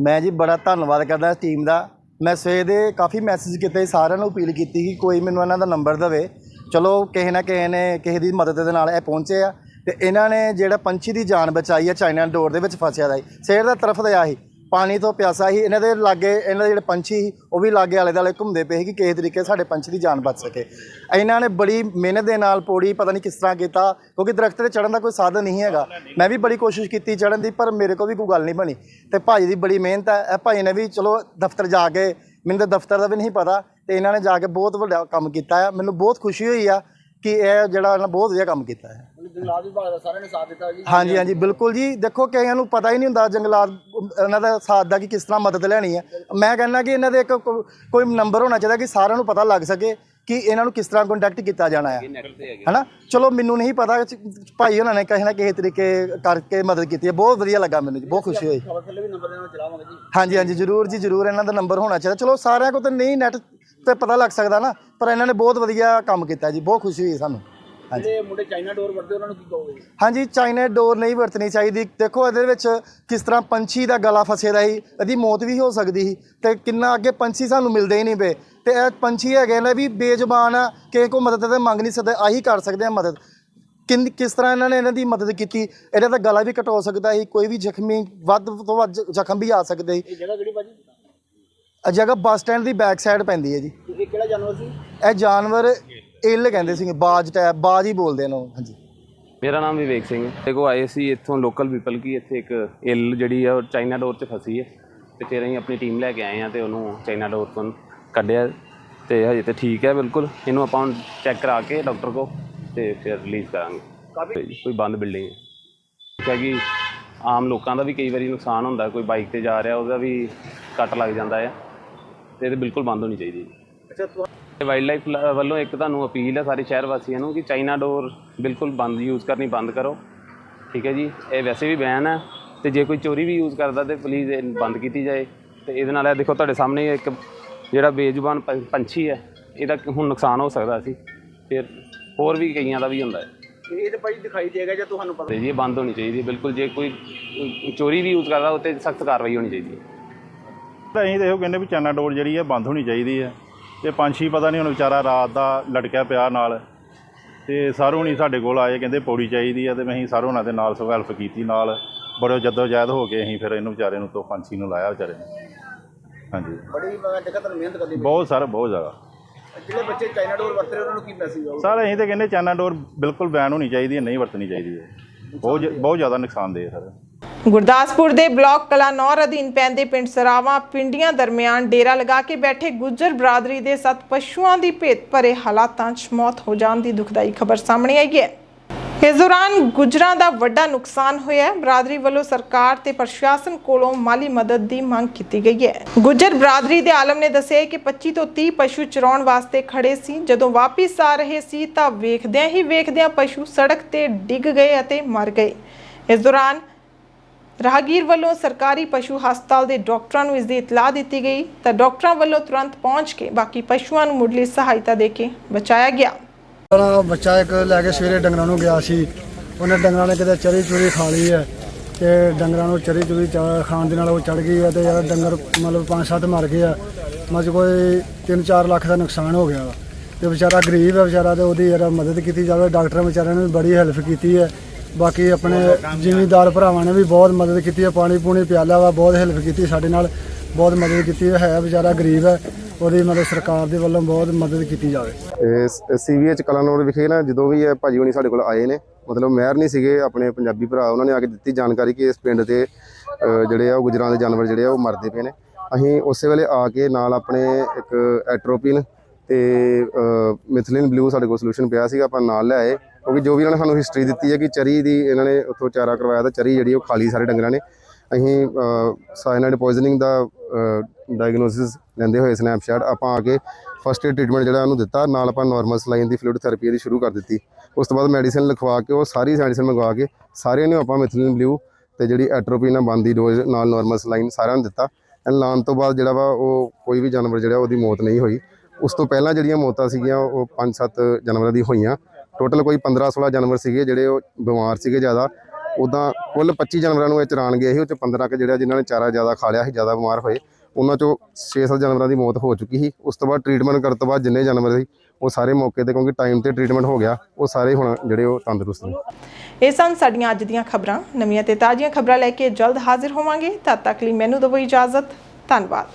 ਮੈਂ ਜੀ ਬੜਾ ਧੰਨਵਾਦ ਕਰਦਾ ਇਸ ਟੀਮ ਦਾ। ਮੈਂ ਸਵੇਰ ਦੇ ਕਾਫੀ ਮੈਸੇਜ ਕੀਤੇ ਸੀ, ਸਾਰਿਆਂ ਨੂੰ ਅਪੀਲ ਕੀਤੀ ਕਿ ਕੋਈ ਮੈਨੂੰ ਇਹਨਾਂ ਦਾ ਨੰਬਰ ਦੇਵੇ। ਚਲੋ ਕਿਸੇ ਨਾ ਕਿਸੇ ਨੇ ਕਿਸੇ ਦੀ ਮਦਦ ਦੇ ਨਾਲ ਇਹ ਪਹੁੰਚੇ ਆ। ਤੇ ਇਹਨਾਂ ਨੇ ਜਿਹੜਾ ਪੰਛੀ ਦੀ ਜਾਨ ਬਚਾਈ ਆ ਚਾਈਨਾ ਡੋਰ ਦੇ ਵਿੱਚ ਫਸਿਆ ਦਾ ਸੀ ਸਵੇਰ ਦਾ ਤਰਫ ਦਿਆ ਸੀ ਪਾਣੀ ਤੋਂ ਪਿਆਸਾ ਸੀ ਇਹਨਾਂ ਦੇ ਲਾਗੇ, ਇਹਨਾਂ ਦੇ ਜਿਹੜੇ ਪੰਛੀ ਸੀ, ਉਹ ਵੀ ਲਾਗੇ ਆਲੇ ਦੁਆਲੇ ਘੁੰਮਦੇ ਪਏ ਸੀ ਕਿ ਕਿਸੇ ਤਰੀਕੇ ਸਾਡੇ ਪੰਛੀ ਦੀ ਜਾਨ ਬਚ ਸਕੇ। ਇਹਨਾਂ ਨੇ ਬੜੀ ਮਿਹਨਤ ਦੇ ਨਾਲ ਪੌੜੀ ਪਤਾ ਨਹੀਂ ਕਿਸ ਤਰ੍ਹਾਂ ਕੀਤਾ, ਕਿਉਂਕਿ ਦਰਖਤ ਤੇ ਚੜਨ ਦਾ ਕੋਈ ਸਾਧਨ ਨਹੀਂ ਹੈਗਾ। ਮੈਂ ਵੀ ਬੜੀ ਕੋਸ਼ਿਸ਼ ਕੀਤੀ ਚੜਨ ਦੀ, ਪਰ ਮੇਰੇ ਕੋਲ ਵੀ ਕੋਈ ਗੱਲ ਨਹੀਂ ਬਣੀ। ਤੇ ਭਾਜੀ ਦੀ ਬੜੀ ਮਿਹਨਤ ਹੈ। ਇਹ ਭਾਈ ਨੇ ਵੀ ਚਲੋ ਦਫ਼ਤਰ ਜਾ ਕੇ, ਮੈਨੂੰ ਤਾਂ ਦਫ਼ਤਰ ਦਾ ਵੀ ਨਹੀਂ ਪਤਾ, ਤੇ ਇਹਨਾਂ ਨੇ ਜਾ ਕੇ ਬਹੁਤ ਵੱਡਾ ਕੰਮ ਕੀਤਾ ਹੈ ਮੈਨੂੰ ਬਹੁਤ ਖੁਸ਼ੀ ਹੋਈ ਆ ਕਿ ਇਹ ਜਿਹੜਾ ਇਹਨਾਂ ਬਹੁਤ ਵਧੀਆ ਕੰਮ ਕੀਤਾ ਹੈ। ਜੰਗਲਾਤ ਵਿਭਾਗ ਦਾ ਸਾਰਿਆਂ ਨੇ ਸਾਥ ਦਿੱਤਾ ਜੀ। ਹਾਂਜੀ ਹਾਂਜੀ ਬਿਲਕੁਲ ਜੀ। ਦੇਖੋ ਕਈਆਂ ਨੂੰ ਪਤਾ ਹੀ ਨਹੀਂ ਹੁੰਦਾ ਜੰਗਲਾਤ ਇਹਨਾਂ ਦਾ ਸਾਥ ਦਾ ਕਿ ਕਿਸ ਤਰ੍ਹਾਂ ਮਦਦ ਲੈਣੀ ਹੈ। ਮੈਂ ਕਹਿੰਦਾ ਕਿ ਇਹਨਾਂ ਦੇ ਇੱਕ ਕੋ- ਕੋਈ ਨੰਬਰ ਹੋਣਾ ਚਾਹੀਦਾ ਕਿ ਸਾਰਿਆਂ ਨੂੰ ਪਤਾ ਲੱਗ ਸਕੇ ਕਿ ਇਹਨਾਂ ਨੂੰ ਕਿਸ ਤਰ੍ਹਾਂ ਕੰਟੈਕਟ ਕੀਤਾ ਜਾਣਾ ਹੈ। ਹਨਾ? ਚਲੋ ਮੈਨੂੰ ਨਹੀਂ ਪਤਾ ਚ- ਭਾਈ ਉਹਨਾਂ ਨੇ ਕਿਸੇ ਨਾ ਕਿਸੇ ਤਰੀਕੇ ਕਰਕੇ ਮਦਦ ਕੀਤੀ ਹੈ। ਬਹੁਤ ਵਧੀਆ ਲੱਗਾ ਮੈਨੂੰ ਜੀ ਬਹੁਤ ਖੁਸ਼ੀ ਹੋਈ। ਖਬਰ ਥੱਲੇ ਵੀ ਨੰਬਰ ਦੇਣਾ ਚਲਾਵਾਂਗੇ ਜੀ। ਹਾਂਜੀ ਹਾਂਜੀ ਜਰੂਰ ਜੀ ਜਰੂਰ ਇਹਨਾਂ ਦਾ ਨੰਬਰ ਹੋਣਾ ਚਾਹੀਦਾ। ਚਲੋ ਸਾਰਿਆਂ ਕੋਲ ਤਾਂ ਨਹੀਂ ਨੈਟ ਤੇ ਪਤਾ ਲੱਗ ਸਕਦਾ ਨਾ ਪਰ ਇਹਨਾਂ ਨੇ ਬਹੁਤ ਵਧੀਆ ਕੰਮ ਕੀਤਾ ਜੀ ਬਹੁਤ ਖੁਸ਼ੀ ਹੋਈ ਸਾਨੂੰ। ਹਾਂਜੀ। ਜਿਹੜੇ ਮੁੰਡੇ ਚਾਈਨਾ ਡੋਰ ਵਰਤਦੇ ਉਹਨਾਂ ਨੂੰ ਕੀ ਕਹੋਗੇ? ਹਾਂਜੀ ਚਾਈਨਾ ਡੋਰ ਨਹੀਂ ਵਰਤਣੀ ਚਾਹੀਦੀ। ਦੇਖੋ ਇਹਦੇ ਵਿੱਚ ਕਿਸ ਤਰ੍ਹਾਂ ਪੰਛੀ ਦਾ ਗਲਾ ਫਸੇ ਦਾ ਸੀ ਇਹਦੀ ਮੌਤ ਵੀ ਹੋ ਸਕਦੀ ਸੀ ਤੇ ਕਿੰਨਾ ਅੱਗੇ ਪੰਛੀ ਸਾਨੂੰ ਮਿਲਦੇ ਹੀ ਨਹੀਂ ਪਏ। ਤੇ ਇਹ ਪੰਛੀ ਹੈਗੇ ਨੇ ਵੀ ਬੇਜ਼ੁਬਾਨ ਆ ਕਿਸੇ ਕੋ ਮਦਦ ਤੇ ਮੰਗ ਨਹੀਂ ਸਕਦੇ ਆਹੀ ਕਰ ਸਕਦੇ ਆ ਮਦਦ। ਕਿੰਨ ਕਿਸ ਤਰ੍ਹਾਂ ਇਹਨਾਂ ਨੇ ਇਹਨਾਂ ਦੀ ਮਦਦ ਕੀਤੀ ਇਹਦਾ ਤਾਂ ਗਲਾ ਵੀ ਕਟ ਸਕਦਾ ਸੀ ਕੋਈ ਵੀ ਜ਼ਖਮੀ ਵੱਧ ਤੋਂ ਵੱਧ ਜ਼ਖਮ ਵੀ ਆ ਸਕਦੇ ਸੀ। ਇਹ ਜਗ੍ਹਾ ਕਿਹੜੀ ਭਾਜੀ? ਇਹ ਜਗ੍ਹਾ ਬੱਸ ਸਟੈਂਡ ਦੀ ਬੈਕ ਸਾਈਡ ਪੈਂਦੀ ਹੈ ਜੀ। ਤੇ ਇਹ ਕਿਹੜਾ ਜਾਨਵਰ ਸੀ? ਇਹ ਜਾਨਵਰ ਇੱਲ ਕਹਿੰਦੇ ਸੀਗੇ ਬਾਜ ਟੈਪ ਬਾਜ ਹੀ ਬੋਲਦੇ ਇਹਨੂੰ ਹਾਂਜੀ। ਮੇਰਾ ਨਾਮ ਵਿਵੇਕ ਸਿੰਘ ਹੈ। ਦੇਖੋ ਆਏ ਸੀ ਇੱਥੋਂ ਲੋਕਲ ਪੀਪਲ ਕੀ ਇੱਥੇ ਇੱਕ ਇਲ ਜਿਹੜੀ ਆ ਉਹ ਚਾਈਨਾ ਡੋਰ 'ਚ ਫਸੀ ਹੈ। ਤੇ ਫਿਰ ਅਸੀਂ ਆਪਣੀ ਟੀਮ ਲੈ ਕੇ ਆਏ ਆ ਤੇ ਉਹਨੂੰ ਚਾਈਨਾ ਡੋਰ ਤੋਂ ਕੱਢਿਆ ਤੇ ਹਜੇ ਤੇ ਠੀਕ ਹੈ ਬਿਲਕੁਲ। ਇਹਨੂੰ ਆਪਾਂ ਹੁਣ ਚੈੱਕ ਕਰਾ ਕੇ ਡਾਕਟਰ ਕੋ ਤੇ ਫਿਰ ਰਿਲੀਜ਼ ਕਰਾਂਗੇ। ਕਾਫੀ ਕੋਈ ਬੰਦ ਬਿਲਡਿੰਗ ਹੈ। ਹੈ ਕਿ ਆਮ ਲੋਕਾਂ ਦਾ ਵੀ ਕਈ ਵਾਰੀ ਨੁਕਸਾਨ ਹੁੰਦਾ ਕੋਈ ਬਾਈਕ ਤੇ ਜਾ ਰਿਹਾ ਉਹਦਾ ਵੀ ਕੱਟ ਲੱਗ ਜਾਂਦਾ ਹੈ ਤੇ ਇਹ ਤੇ ਬਿਲਕੁਲ ਬੰਦ ਹੋਣੀ ਚਾਹੀਦੀ ਹੈ ਵਾਈਲਡ ਲਾਈਫ ਵੱਲੋਂ ਇੱਕ ਤੁਹਾਨੂੰ ਅਪੀਲ ਹੈ ਸਾਰੇ ਸ਼ਹਿਰ ਵਾਸੀਆਂ ਨੂੰ ਕਿ ਚਾਈਨਾ ਡੋਰ ਬਿਲਕੁਲ ਬੰਦ ਯੂਜ਼ ਕਰਨੀ ਬੰਦ ਕਰੋ। ਠੀਕ ਹੈ ਜੀ? ਇਹ ਵੈਸੇ ਵੀ ਬੈਨ ਹੈ ਤੇ ਜੇ ਕੋਈ ਚੋਰੀ ਵੀ ਯੂਜ਼ ਕਰਦਾ ਤੇ ਪਲੀਜ਼ ਇਹ ਬੰਦ ਕੀਤੀ ਜਾਏ। ਤੇ ਇਹਦੇ ਨਾਲ ਇਹ ਦੇਖੋ ਤੁਹਾਡੇ ਸਾਹਮਣੇ ਇੱਕ ਜਿਹੜਾ ਬੇਜ਼ੁਬਾਨ ਪੰ- ਪੰਛੀ ਹੈ ਇਹਦਾ ਹੁਣ ਨੁਕਸਾਨ ਹੋ ਸਕਦਾ ਸੀ। ਫਿਰ ਹੋਰ ਵੀ ਕਈਆਂ ਦਾ ਵੀ ਹੁੰਦਾ ਹੈ। ਤੇ ਇਹ ਤੇ ਭਾਜੀ ਦਿਖਾਈ ਦੇਗਾ ਜਾਂ ਤੁਹਾਨੂੰ ਪਤਾ ਤੇ ਜੀ ਇਹ ਬੰਦ ਹੋਣੀ ਚਾਹੀਦੀ ਹੈ ਬਿਲਕੁਲ। ਜੇ ਕੋਈ ਚੋਰੀ ਵੀ ਯੂਜ਼ ਕਰਦਾ ਉੱਤੇ ਸਖਤ ਕਾਰਵਾਈ ਹੋਣੀ ਚਾਹੀਦੀ ਹੈ। ਤਾਂ ਅਸੀਂ ਇਹੋ ਕਹਿੰਦੇ ਵੀ ਚਾਨਾ ਡੋਰ ਜਿਹੜੀ ਹੈ ਬੰਦ ਹੋਣੀ ਚਾਹੀਦੀ ਹੈ ਤੇ ਪੰਛੀ ਪਤਾ ਨਹੀਂ ਹੁਣ ਵਿਚਾਰਾ ਰਾਤ ਦਾ ਲਟਕਿਆ ਪਿਆ ਨਾਲ। ਤੇ ਸਾਰੋਂ ਨਹੀਂ ਸਾਡੇ ਕੋਲ ਆਏ ਕਹਿੰਦੇ ਪੌੜੀ ਚਾਹੀਦੀ ਹੈ ਤੇ ਅਸੀਂ ਸਾਰੋਂ ਉਹਨਾਂ ਦੇ ਨਾਲ ਸਗੋਂ ਹੈਲਪ ਕੀਤੀ ਨਾਲ। ਬੜੇ ਜਦੋਜਹਿਦ ਹੋ ਕੇ ਅਸੀਂ ਫਿਰ ਇਹਨੂੰ ਵਿਚਾਰੇ ਨੂੰ ਤੋਂ ਪੰਛੀ ਨੂੰ ਲਾਇਆ ਵਿਚਾਰੇ ਨੂੰ। ਹਾਂਜੀ। ਬੜੀ ਤੁਹਾਨੂੰ ਮਿਹਨਤ ਕਰਨੀ ਬਹੁਤ ਸਰ ਬਹੁਤ ਜ਼ਿਆਦਾ। ਜਿਹੜੇ ਬੱਚੇ ਚਾਈਨਾ ਡੋਰ ਵਰਤ ਰਹੇ ਉਹਨਾਂ ਨੂੰ ਕੀ ਮੈਸੇਜ ਆਊਗਾ ਸਰ ਅਸੀਂ ਤਾਂ ਕਹਿੰਦੇ ਚਾਨਾ ਡੋਰ ਬਿਲਕੁਲ ਬੈਨ ਹੋਣੀ ਚਾਹੀਦੀ ਹੈ ਨਹੀਂ ਵਰਤਣੀ ਚਾਹੀਦੀ ਹੈ ਬਹੁਤ ਬਹੁਤ ਜ਼ਿਆਦਾ ਨੁਕਸਾਨਦੇਹ ਹੈ ਸਰ। ਗੁਰਦਾਸਪੁਰ ਦੇ ਬਲਾਕ ਕਲਾਨੌਰ ਅਧੀਨ ਪੈਂਦੇ ਪਿੰਡ ਸਰਾਵਾਂ ਪਿੰਡੀਆਂ ਦਰਮਿਆਨ ਡੇਰਾ ਲਗਾ ਕੇ ਬੈਠੇ ਗੁੱਜਰ ਬਰਾਦਰੀ ਦੇ ਸੱਤ ਪਸ਼ੂਆਂ ਦੀ ਭੇਤ ਭਰੇ ਹਾਲਾਤਾਂ 'ਚ ਮੌਤ ਹੋ ਜਾਣ ਦੀ ਦੁਖਦਾਈ ਖਬਰ ਸਾਹਮਣੇ ਆਈ ਹੈ। ਇਸ ਦੌਰਾਨ ਗੁੱਜਰਾਂ ਦਾ ਵੱਡਾ ਨੁਕਸਾਨ ਹੋਇਆ ਹੈ। ਬਰਾਦਰੀ ਵੱਲੋਂ ਸਰਕਾਰ ਤੇ ਪ੍ਰਸ਼ਾਸਨ ਕੋਲੋਂ ਮਾਲੀ ਮਦਦ ਦੀ ਮੰਗ ਕੀਤੀ ਗਈ ਹੈ। ਗੁੱਜਰ ਬਰਾਦਰੀ ਦੇ ਆਲਮ ਨੇ ਦੱਸਿਆ ਕਿ 25 ਤੋਂ 30 ਪਸ਼ੂ ਚਰਾਉਣ ਵਾਸਤੇ ਖੜੇ ਸੀ। ਜਦੋਂ ਵਾਪਸ ਆ ਰਹੇ ਸੀ ਤਾਂ ਵੇਖਦਿਆਂ ਹੀ ਵੇਖਦਿਆਂ ਪਸ਼ੂ ਸੜਕ ਤੇ ਡਿੱਗ ਗਏ ਅਤੇ ਮਰ ਗਏ। ਇਸ ਦੌਰਾਨ ਰਾਹਗੀਰ ਵੱਲੋਂ ਸਰਕਾਰੀ ਪਸ਼ੂ ਹਸਪਤਾਲ ਦੇ ਡਾਕਟਰਾਂ ਨੂੰ ਇਸ ਦੀ ਇਤਲਾਹ ਦਿੱਤੀ ਗਈ, ਤਾਂ ਡਾਕਟਰਾਂ ਵੱਲੋਂ ਤੁਰੰਤ ਪਹੁੰਚ ਕੇ ਬਾਕੀ ਪਸ਼ੂਆਂ ਨੂੰ ਮੁੱਢਲੀ ਸਹਾਇਤਾ ਦੇ ਕੇ ਬਚਾਇਆ ਗਿਆ। ਮੇਰਾ ਬੱਚਾ ਇੱਕ ਲੈ ਕੇ ਸਵੇਰੇ ਡੰਗਰਾਂ ਨੂੰ ਗਿਆ ਸੀ। ਉਹਨੇ ਡੰਗਰਾਂ ਨੇ ਕਿਤੇ ਚਰੀ ਚੁਰੀ ਖਾ ਲਈ ਹੈ ਤੇ ਡੰਗਰਾਂ ਨੂੰ ਚਰੀ ਚੁਰੀ ਚਾ- ਖਾਣ ਦੇ ਨਾਲ ਉਹ ਚੜ ਗਈ ਹੈ ਤੇ ਯਾਰ ਡੰਗਰ ਮਤਲਬ ਪੰਜ ਸੱਤ ਮਰ ਗਏ ਆ ਮਤਲਬ ਕੋਈ 3-4 ਲੱਖ ਦਾ ਨੁਕਸਾਨ ਹੋ ਗਿਆ ਵਾ। ਤੇ ਵਿਚਾਰਾ ਗਰੀਬ ਹੈ ਵਿਚਾਰਾ ਤੇ ਉਹਦੀ ਯਾਰ ਮਦਦ ਕੀਤੀ ਜਾਵੇ, ਡਾਕਟਰਾਂ ਵਿਚਾਰਿਆਂ ਨੇ ਵੀ ਬੜੀ ਹੈਲਪ ਕੀਤੀ ਹੈ। ਬਾਕੀ ਆਪਣੇ ਜ਼ਿਮੀਂਦਾਰ ਭਰਾਵਾਂ ਨੇ ਵੀ ਬਹੁਤ ਮਦਦ ਕੀਤੀ ਹੈ, ਪਾਣੀ ਪੂਣੀ ਪਿਆਲਾ ਵਾ, ਬਹੁਤ ਹੈਲਪ ਕੀਤੀ ਸਾਡੇ ਨਾਲ, ਬਹੁਤ ਮਦਦ ਕੀਤੀ ਹੈ ਵਿਚਾਰਾ ਗਰੀਬ ਹੈ, ਉਹਦੀ ਮਦਦ ਸਰਕਾਰ ਦੇ ਵੱਲੋਂ ਬਹੁਤ ਮਦਦ ਕੀਤੀ ਜਾਵੇ। ਸੀਵੀਐਚ ਕਲਾਨੌਰ ਵਿਖੇ ਨਾ ਜਦੋਂ ਵੀ ਇਹ ਭਾਜੀ ਹੋਣੀ ਸਾਡੇ ਕੋਲ ਆਏ ਨੇ, ਮਤਲਬ ਮਹਿਰ ਨਹੀਂ ਸੀਗੇ, ਆਪਣੇ ਪੰਜਾਬੀ ਭਰਾ ਉਹਨਾਂ ਨੇ ਆ ਕੇ ਦਿੱਤੀ ਜਾਣਕਾਰੀ ਕਿ ਇਸ ਪਿੰਡ ਦੇ ਜਿਹੜੇ ਆ ਉਹ ਗੁਜਰਾਂ ਦੇ ਜਾਨਵਰ ਜਿਹੜੇ ਆ ਉਹ ਮਰਦੇ ਪਏ ਨੇ। ਅਸੀਂ ਉਸੇ ਵੇਲੇ ਆ ਕੇ ਨਾਲ ਆਪਣੇ ਇੱਕ ਐਟਰੋਪਿਨ ਤੇ ਮਿਥਲਿਨ ਬਲੂ ਸਾਡੇ ਕੋਲ ਸੋਲੂਸ਼ਨ ਪਿਆ ਸੀਗਾ, ਆਪਾਂ ਨਾਲ ਲੈ ਆਏ ਕਿਉਂਕਿ ਜੋ ਵੀ ਇਹਨਾਂ ਨੇ ਸਾਨੂੰ ਹਿਸਟਰੀ ਦਿੱਤੀ ਹੈ ਕਿ ਚਰੀ ਦੀ ਇਹਨਾਂ ਨੇ ਉੱਥੋਂ ਚਾਰਾ ਕਰਵਾਇਆ ਤਾਂ ਚਰੀ ਜਿਹੜੀ ਉਹ ਖਾਲੀ ਸਾਰੇ ਡੰਗਰਾਂ ਨੇ। ਅਸੀਂ ਸਾਇਨਾਈਡ ਪੋਇਜ਼ਨਿੰਗ ਦਾ ਡਾਇਗਨੋਸਿਸ ਲੈਂਦੇ ਹੋਏ ਸਨੈਪਸ਼ਾਟ ਆਪਾਂ ਆ ਕੇ ਫਸਟ ਏਡ ਟ੍ਰੀਟਮੈਂਟ ਜਿਹੜਾ ਉਹਨੂੰ ਦਿੱਤਾ। ਨਾਲ ਆਪਾਂ ਨਾਰਮਲ ਸਲਾਈਨ ਦੀ ਫਲੂਇਡ ਥੈਰੇਪੀ ਦੀ ਸ਼ੁਰੂ ਕਰ ਦਿੱਤੀ। ਉਸ ਤੋਂ ਬਾਅਦ ਮੈਡੀਸਿਨ ਲਿਖਵਾ ਕੇ ਉਹ ਸਾਰੀ ਮੈਡੀਸਿਨ ਮੰਗਵਾ ਕੇ ਸਾਰਿਆਂ ਨੂੰ ਆਪਾਂ ਮਿਥਲਿਨ ਬਲੂ ਤੇ ਜਿਹੜੀ ਐਟਰੋਪੀਨ ਬੰਦੀ ਡੋਜ਼ ਨਾਲ ਨਾਰਮਲ ਸਲਾਈਨ ਸਾਰਿਆਂ ਨੂੰ ਦਿੱਤਾ। ਐਂਡ ਲਾਉਣ ਤੋਂ ਬਾਅਦ ਜਿਹੜਾ ਵਾ ਉਹ ਕੋਈ ਵੀ ਜਾਨਵਰ ਜਿਹੜਾ ਉਹਦੀ ਮੌਤ ਨਹੀਂ ਹੋਈ। ਉਸ ਤੋਂ ਪਹਿਲਾਂ ਜਿਹੜੀਆਂ ਮੌਤਾਂ ਸੀਗੀਆਂ, ਉਹ 5-7 ਜਾਨਵਰਾਂ ਦੀ ਹੋਈਆਂ। ਟੋਟਲ ਕੋਈ 15-16 ਜਾਨਵਰ ਸੀਗੇ, ਜਿਹੜੇ ਉਹ ਬਿਮਾਰ ਸੀਗੇ ਜ਼ਿਆਦਾ। ਉਦਾਂ ਕੁੱਲ 25 ਜਾਨਵਰਾਂ ਨੂੰ ਇਹ ਚਰਾਣ ਗਏ ਸੀ ਉਹ ਚ 15 ਕੁ ਜਿਹੜਾ ਜਿਨ੍ਹਾਂ ਨੇ ਚਾਰਾ ਜ਼ਿਆਦਾ ਖਾ ਲਿਆ ਸੀ, ਜ਼ਿਆਦਾ ਬਿਮਾਰ ਹੋਏ। ਉਹਨਾਂ ਚੋਂ 6-7 ਜਾਨਵਰਾਂ ਦੀ ਮੌਤ ਹੋ ਚੁੱਕੀ ਸੀ। ਉਸ ਤੋਂ ਬਾਅਦ ਟ੍ਰੀਟਮੈਂਟ ਕਰਨ ਤੋਂ ਬਾਅਦ ਜਿੰਨੇ ਜਾਨਵਰ ਸੀ, ਉਹ ਸਾਰੇ ਮੌਕੇ ਤੇ, ਕਿਉਂਕਿ ਟਾਈਮ ਤੇ ਟ੍ਰੀਟਮੈਂਟ ਹੋ ਗਿਆ, ਉਹ ਸਾਰੇ ਹੁਣ ਜਿਹੜੇ ਉਹ ਤੰਦਰੁਸਤ ਨੇ। ਇਹ ਸਨ ਸਾਡੀਆਂ ਅੱਜ ਦੀਆਂ ਖਬਰਾਂ। ਨਵੀਆਂ ਤੇ ਤਾਜ਼ੀਆਂ ਖਬਰਾਂ ਲੈ ਕੇ ਜਲਦ ਹਾਜ਼ਰ ਹੋਵਾਂਗੇ। ਤਦ ਤੱਕ ਲਈ ਮੈਨੂੰ ਦਿਓ ਇਜਾਜ਼ਤ। ਧੰਨਵਾਦ।